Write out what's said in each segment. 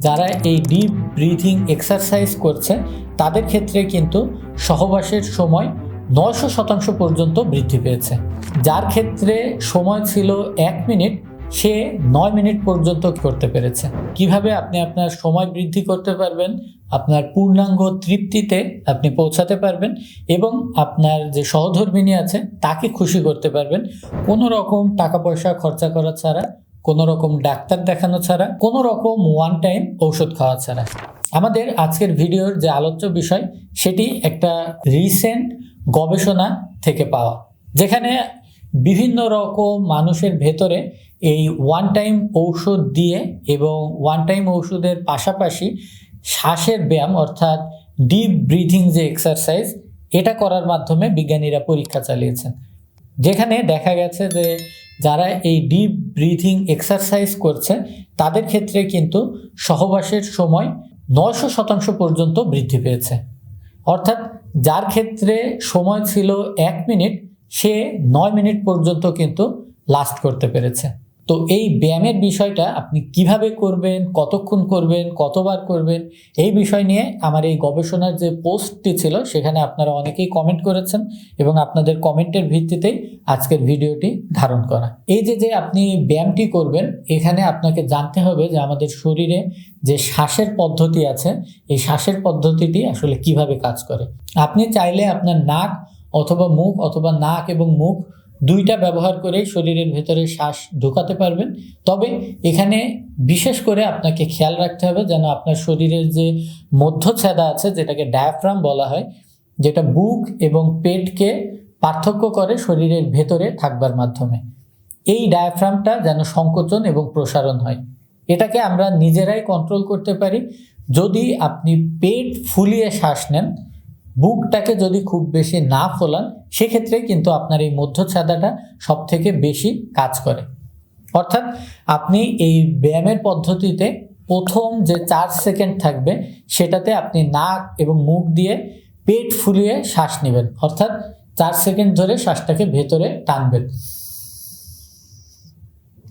যারা এই deep breathing exercise করছে, তাদের ক্ষেত্রে কিন্তু সহবাসের সময় নয়শো শতাংশ পর্যন্ত বৃদ্ধি পেয়েছে। যার ক্ষেত্রে সময় ছিল এক মিনিট, সে নয় মিনিট পর্যন্ত করতে পেরেছে। কীভাবে আপনি আপনার সময় বৃদ্ধি করতে পারবেন, আপনার পূর্ণাঙ্গ তৃপ্তিতে আপনি পৌঁছাতে পারবেন এবং আপনার যে সহধর্মিনী আছে, তাকে খুশি করতে পারবেন। কোনো রকম টাকা পয়সা খরচা করা ছাড়া কোনো রকম ডাক্তার দেখানো ছাড়া কোনো রকম ওয়ান টাইম ঔষধ খাওয়া ছাড়া। আমাদের আজকের ভিডিওর যে আলোচ্য বিষয়, সেটি একটা রিসেন্ট গবেষণা থেকে পাওয়া, যেখানে বিভিন্ন রকম মানুষের ভেতরে এই ওয়ান টাইম ঔষধ দিয়ে এবং ওয়ান টাইম ঔষধের পাশাপাশি শ্বাসের ব্যায়াম, অর্থাৎ ডিপ ব্রিথিং যে এক্সারসাইজ এটা করার মাধ্যমে বিজ্ঞানীরা পরীক্ষা চালিয়েছেন। যেখানে দেখা গেছে যে যারা এই ডিপ ব্রিথিং এক্সারসাইজ করছে, তাদের ক্ষেত্রে কিন্তু সহবাসের সময় নয়শো শতাংশ পর্যন্ত বৃদ্ধি পেয়েছে। অর্থাৎ যার ক্ষেত্রে সময় ছিল এক মিনিট, সে নয় মিনিট পর্যন্ত কিন্তু লাস্ট করতে পেরেছে। তো এই ব্যায়ামের বিষয়টা আপনি কীভাবে করবেন, কতক্ষণ করবেন, কতবার করবেন, এই বিষয় নিয়ে আমার এই গবেষণার যে পোস্টটি ছিল, সেখানে আপনারা অনেকেই কমেন্ট করেছেন এবং আপনাদের কমেন্টের ভিত্তিতেই আজকের ভিডিওটি ধারণ করা। এই যে যে আপনি ব্যায়ামটি করবেন, এখানে আপনাকে জানতে হবে যে আমাদের শরীরে যে শ্বাসের পদ্ধতি আছে, এই শ্বাসের পদ্ধতিটি আসলে কীভাবে কাজ করে। আপনি চাইলে আপনার নাক অথবা মুখ অথবা নাক এবং মুখ দুইটা ব্যবহার করে শরীরের ভেতরে শ্বাস ঢোকাতে পারবেন। তবে এখানে বিশেষ করে আপনাকে খেয়াল রাখতে হবে যেন আপনার শরীরের যে মধ্যচ্ছেদা আছে, যেটাকে ডায়াফ্রাম বলা হয়, যেটা বুক এবং পেটকে পার্থক্য করে শরীরের ভেতরে থাকবার মাধ্যমে। এই ডায়াফ্রামটা যেন সংকোচন এবং প্রসারণ হয়। এটাকে আমরা নিজেরাই কন্ট্রোল করতে পারি। যদি আপনি পেট ফুলিয়ে শ্বাস নেন, বুকটাকে যদি খুব বেশি না ফোলান, সেক্ষেত্রে কিন্তু আপনার এই মধ্যচ্ছাদাটা সব থেকে বেশি কাজ করে। অর্থাৎ আপনি এই ব্যায়ামের পদ্ধতিতে প্রথম যে চার সেকেন্ড থাকবে, সেটাতে আপনি নাক এবং মুখ দিয়ে পেট ফুলিয়ে শ্বাস নেবেন। অর্থাৎ চার সেকেন্ড ধরে শ্বাসটাকে ভেতরে টানবেন।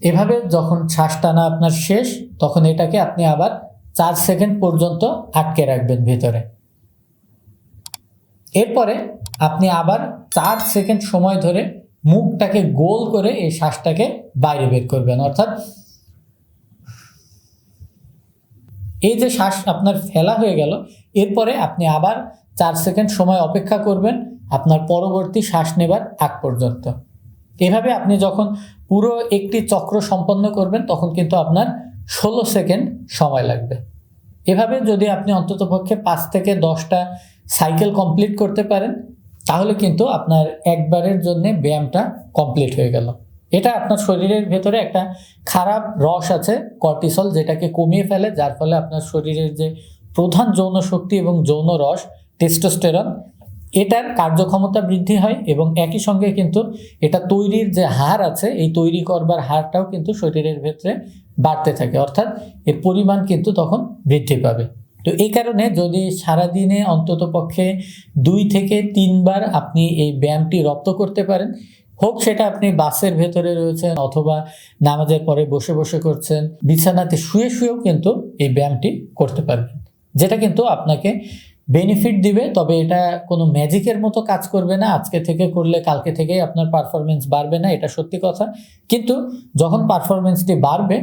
এভাবে যখন শ্বাস টানা আপনার শেষ, তখন এটাকে আপনি আবার চার সেকেন্ড পর্যন্ত আটকে রাখবেন ভেতরে। এরপরে আপনি আবার চার সেকেন্ড সময় ধরে মুখটাকে গোল করে এই শ্বাসটাকে বাইরে বের করবেন। অর্থাৎ এই যে শ্বাস আপনার ফেলা হয়ে গেল, এরপরে আপনি আবার চার সেকেন্ড সময় অপেক্ষা করবেন। আপনার পরবর্তী শ্বাস নেবার আগ পর্যন্ত। এভাবে আপনি যখন পুরো একটি চক্র সম্পন্ন করবেন, তখন কিন্তু আপনার ষোলো সেকেন্ড সময় লাগবে। এভাবে যদি আপনি অন্ততপক্ষে পাঁচ থেকে দশটা সাইকেল কমপ্লিট করতে পারেন, তাহলে কিন্তু আপনার একবারের জন্য ব্যায়ামটা কমপ্লিট হয়ে গেল। এটা আপনার শরীরের ভেতরে একটা খারাপ রস আছে, কর্টিসল, যেটাকে কমিয়ে ফেলে, যার ফলে আপনার শরীরের যে প্রধান যৌন শক্তি এবং যৌন রস, টেস্টোস্টেরন এটার কার্যক্ষমতা বৃদ্ধি হয় এবং একই সঙ্গে কিন্তু এটা তৈরির যে হার আছে, এই তৈরি করবার হারটাও কিন্তু শরীরের ভেতরে বাড়তে থাকে। অর্থাৎ এর পরিমাণ কিন্তু তখন বৃদ্ধি পাবে। তো এই কারণে যদি সারাদিনে অন্তত পক্ষে দুই থেকে তিনবার আপনি এই ব্যায়ামটি রপ্ত করতে পারেন, হোক সেটা আপনি বাসের ভেতরে রয়েছেন অথবা নামাজের পরে বসে বসে করছেন, বিছানাতে শুয়ে শুয়েও কিন্তু এই ব্যায়ামটি করতে পারবেন। যেটা কিন্তু আপনাকে বেনিফিট দিবে, তবে এটা কোনো ম্যাজিকের মতো কাজ করবে না। আজকে থেকে করলে কালকে থেকেই আপনার পারফরমেন্স বাড়বে না, এটা সত্যি কথা। কিন্তু যখন পারফরমেন্সটি বাড়বে,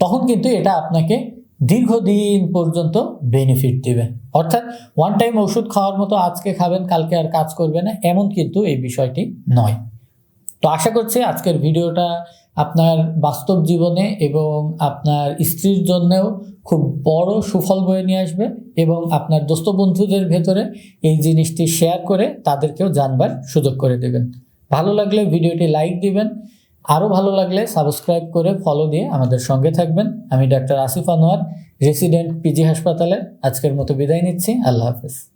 তখন কিন্তু এটা আপনাকে দীর্ঘদিন পর্যন্ত বেনিফিট দিবে। অর্থাৎ ওয়ান টাইম ওষুধ খাওয়ার মতো আজকে খাবেন, কালকে আর কাজ করবে না, এমন কিন্তু এই বিষয়টি নয়। তো আশা করছি আজকের ভিডিওটা আপনার বাস্তব জীবনে এবং আপনার স্ত্রীর জন্যেও খুব বড় সুফল বয়ে নিয়ে আসবে এবং আপনার দোস্ত বন্ধুদের ভেতরে এই জিনিসটি শেয়ার করে তাদেরকেও জানবার সুযোগ করে দেবেন। ভালো লাগলে ভিডিওটি লাইক দিবেন। আরও ভালো লাগলে সাবস্ক্রাইব করে ফলো দিয়ে আমাদের সঙ্গে থাকবেন। আমি doctor Asif Anwar resident PG হাসপাতালে আজকের মতো বিদায় নিচ্ছি। আল্লাহ হাফেজ।